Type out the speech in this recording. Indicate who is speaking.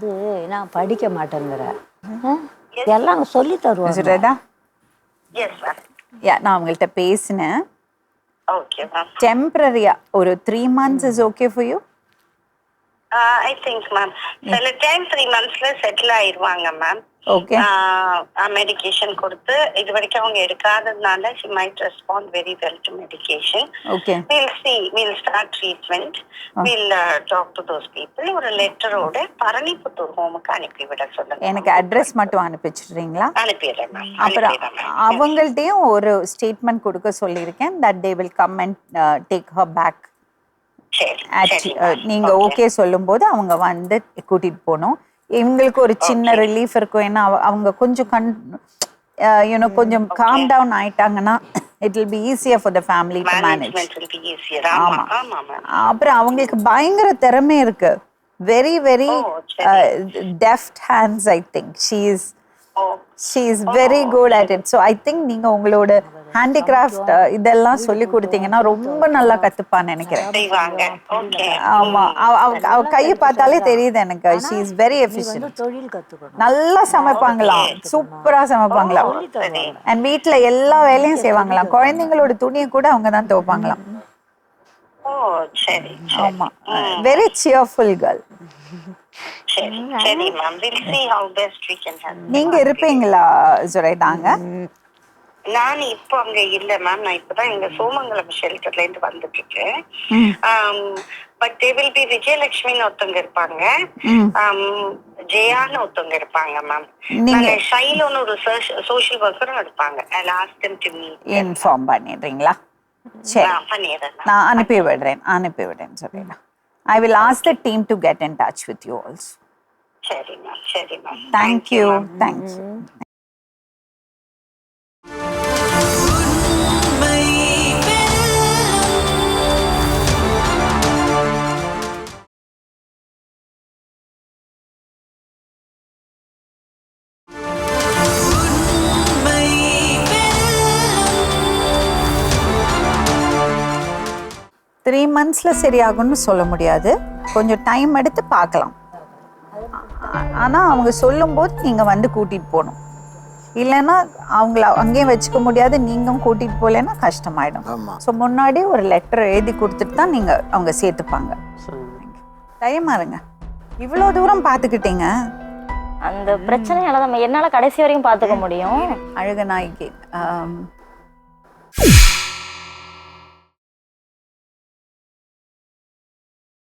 Speaker 1: வந்து நான் படிக்க மாட்டேங்கிற. ஆ? எல்லாம் சொல்லி தருவாங்க.
Speaker 2: யா நான் அவங்கள்ட்ட பேசினேன்.
Speaker 3: ஓகே மேம்
Speaker 2: டெம்பரரியா ஒரு three months is okay for you
Speaker 3: I think ma'am சில டைம் த்ரீ மந்த்ஸ்ல செட்டில் ஆயிருவாங்க மேம்
Speaker 2: ஓகே
Speaker 3: மெடிகேஷன் கொடுத்து இது வரைக்கும் அவங்க எடுக்காததுனால she might respond very well to medication
Speaker 2: okay
Speaker 3: we'll see we'll start treatment we'll talk to those people ஒரு லெட்டரோட பரணிப்புத்தூர் ஹோமுக்கு அனுப்பிவிட சொல்லுங்க.
Speaker 2: எனக்கு அட்ரஸ் மட்டும் அனுப்பிச்சிடுறீங்களா?
Speaker 3: அனுப்பிடுறேன்
Speaker 2: அப்புறம் அவங்கள்ட்டையும் ஒரு ஸ்டேட்மெண்ட் கொடுக்க சொல்லியிருக்கேன் that they will come and take her back நீங்க ஓகே சொல்லும்போது அவங்க வந்து கூட்டிட்டு போகணும். இவங்களுக்கு ஒரு சின்ன ரிலீஃப் இருக்கும். ஏன்னா அவ- அவங்க கொஞ்சம் கண் யூனோ கொஞ்சம் calm down ஆயிட்டாங்கன்னா it will be easier for the family to manage
Speaker 3: ஆமா
Speaker 2: அப்புறம் அவங்களுக்கு பயங்கர திறமை இருக்கு. Very very. Deft hands I think she is she is very good at it so I think நீங்க உங்களோட ஹேண்டிகிராஃப்ட் இதெல்லாம் சொல்லி கொடுத்தீங்கன்னா ரொம்ப நல்லா கத்துப்பான்னு நினைக்கிறேன். ஆமா. அவ அவ- அவ கையை பார்த்தாலே தெரியுது எனக்கு. ஷீ இஸ் வெரி எஃபிஷியன்ட்
Speaker 1: வந்து தொழில் கத்துக்கணும்.
Speaker 2: நல்லா சமைப்பாங்களாம் சூப்பரா சமைப்பாங்களாம் அண்ட் வீட்ல எல்லா வேலையும் செய்வாங்களாம். குழந்தைங்களோட துணியை கூட அவங்க தான் துவைப்பாங்களாம்.
Speaker 3: ஓ சரி
Speaker 2: ஆமா. வெரி சியர்ஃபுல் கேர்ள்
Speaker 3: சரி சரி ma'am we'll see how best we can help
Speaker 2: நீங்க இருப்பீங்களா சுரேதாங்க
Speaker 3: நான் இப்போ அங்க இல்ல மேம் நான் இப்பதான் எங்க சோமங்கலம் ஷெல்டர்ல இருந்து வந்துட்டு இருக்கேன் பட் தே வில் பி விஜயலட்சுமின்னு ஒருத்தவங்க இருப்பாங்க. ஜெயான்னு ஒருத்தவங்க இருப்பாங்க மேம்
Speaker 2: நீங்க-
Speaker 3: ஷைலோன்னு ஒரு சோஷியல் ஒர்க்கரும் இருப்பாங்க last time to me
Speaker 2: inform பண்ணிடுறீங்களா? சரி.
Speaker 3: பண்ணிடுறேன்.
Speaker 2: நான் அனுப்பி விடுறேன் அனுப்பி விடுறேன் Suretha I will ask the team to get in touch with you also
Speaker 3: சரி மேம் சரி ma'am
Speaker 2: thank you thank you three மந்த்ஸில் சரியாகும்னு சொல்ல முடியாது. கொஞ்சம் டைம் எடுத்து பார்க்கலாம். ஆ- ஆனா அவங்க சொல்லும்போது நீங்க வந்து கூட்டிட்டு போகணும். இல்லைன்னா அவங்கள அங்கேயே வச்சுக்க முடியாது நீங்களும் கூட்டிட்டு போகலைன்னா கஷ்டமாயிடும். ஸோ முன்னாடி ஒரு லெட்டர் எழுதி கொடுத்துட்டு தான் நீங்க அவங்க சேர்த்துப்பாங்க. தைரியமா இருங்க இவ்வளோ தூரம் பார்த்துக்கிட்டீங்க.
Speaker 4: அந்த பிரச்சனையால நம்ம என்னால கடைசி வரைக்கும் பாத்துக்க முடியும்.
Speaker 2: அழக நாய்க்கு